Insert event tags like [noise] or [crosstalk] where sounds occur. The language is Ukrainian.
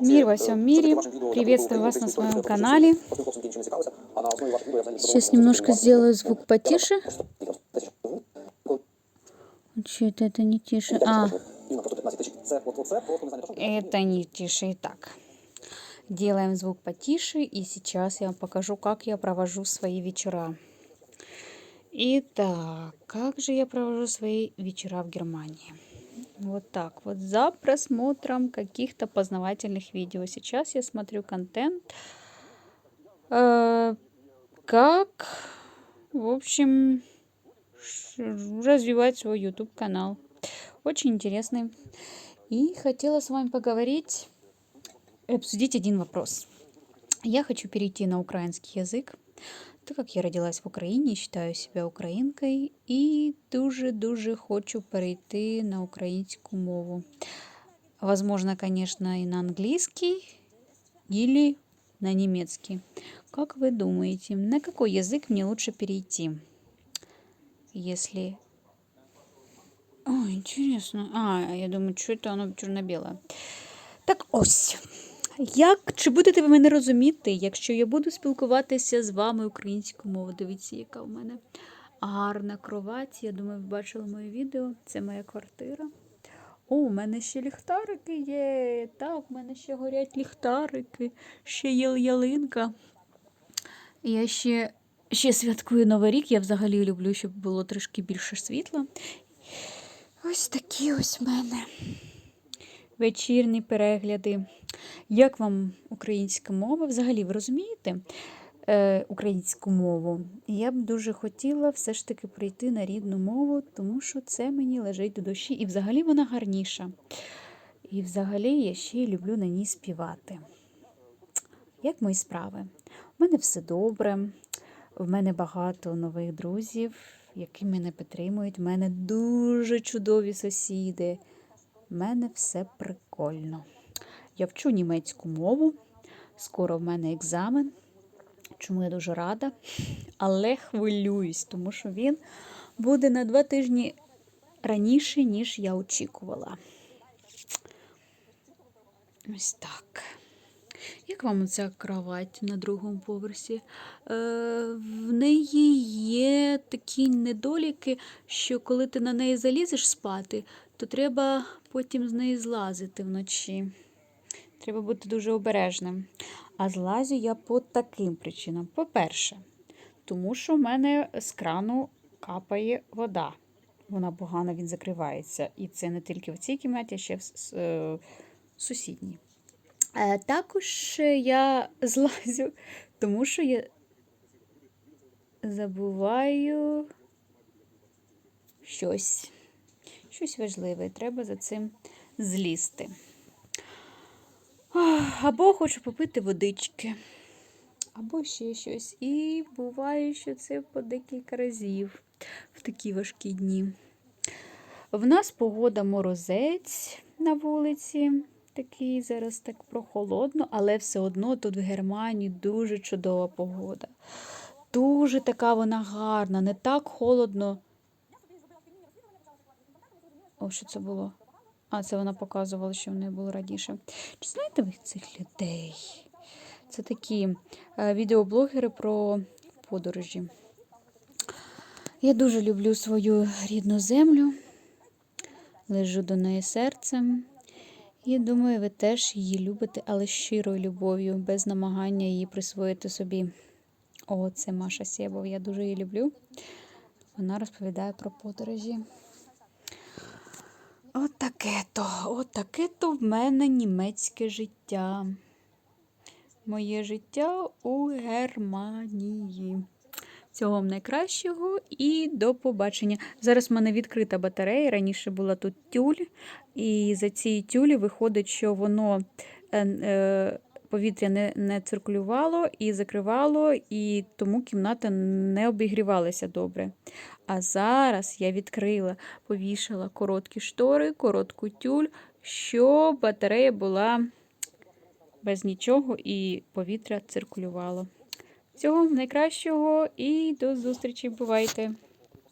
Мир во всем мире. Приветствую вас на своем канале. Сейчас немножко сделаю звук потише. Что-то это не тише. А, это не тише и так. Делаем звук потише, и сейчас я вам покажу, как я провожу свои вечера. Итак, как же я провожу свои вечера в Германии? Вот так вот, за просмотром каких-то познавательных видео. Сейчас я смотрю контент, э, как, в общем, развивать свой YouTube канал. Очень интересный. И хотела с вами поговорить, обсудить один вопрос. Я хочу перейти на украинский язык, так як я родилась в Україні, вважаю себе українкою і дуже-дуже хочу перейти на українську мову. Возможно, конечно, и на английский или на немецкий. Как вы думаете, на какой язык мне лучше перейти? Если... О, интересно. А, я думаю, что это оно черно-белое. Так ось. Як чи будете ви мене розуміти, якщо я буду спілкуватися з вами українською мовою? Дивіться, яка в мене гарна кровать. Я думаю, ви бачили моє відео. Це моя квартира. О, у мене ще ліхтарики є. Так, у мене ще горять ліхтарики, ще є ялинка. Я ще, ще святкую Новий рік. Я взагалі люблю, щоб було трішки більше світла. Ось такі ось в мене вечірні перегляди. Як вам українська мова? Взагалі, ви розумієте е, українську мову? Я б дуже хотіла все ж таки прийти на рідну мову, тому що це мені лежить до душі, і взагалі вона гарніша. І взагалі я ще й люблю на ній співати. Як мої справи? У мене все добре. В мене багато нових друзів, які мене підтримують. У мене дуже чудові сусіди. У мене все прикольно. Я вчу німецьку мову. Скоро в мене екзамен, чому я дуже рада. Але хвилююсь, тому що він буде на два тижні раніше, ніж я очікувала. Ось так. Як вам ця кровать на другому поверсі? Е, в неї є такі недоліки, що коли ти на неї залізеш спати, то треба потім з неї злазити вночі. Треба бути дуже обережним. А злазю я по таким причинам. По-перше, тому що в мене з крану капає вода. Вона погано він закривається. І це не тільки в цій кімнаті, а ще в е, сусідній. Е, Також я [laughs] злазю, тому що я забуваю щось. Щось важливе. Треба за цим злізти. Або хочу попити водички, або ще щось. І буває, що це по декілька разів в такі важкі дні. В нас погода морозець на вулиці. Такий зараз так прохолодно, але все одно тут в Германії дуже чудова погода. Дуже така вона гарна, не так холодно. О, що це було? А, це вона показувала, що в неї було раніше. Чи знаєте ви цих людей? Це такі е, відеоблогери про подорожі. Я дуже люблю свою рідну землю, лежу до неї серцем. І думаю, ви теж її любите, але щирою любов'ю, без намагання її присвоїти собі. О, це Маша Сєбов, я дуже її люблю. Вона розповідає про подорожі. От таке то, в мене німецьке життя. Моє життя у Германії. Всього вам найкращого і до побачення. Зараз в мене відкрита батарея. Раніше була тут тюль, і за цією тюлі виходить, що воно е, е, повітря не, не циркулювало і закривало, і тому кімната не обігрівалася добре. А зараз я відкрила, повішала короткі штори, коротку тюль, щоб батарея була без нічого і повітря циркулювало. Всього найкращого і до зустрічі. Бувайте!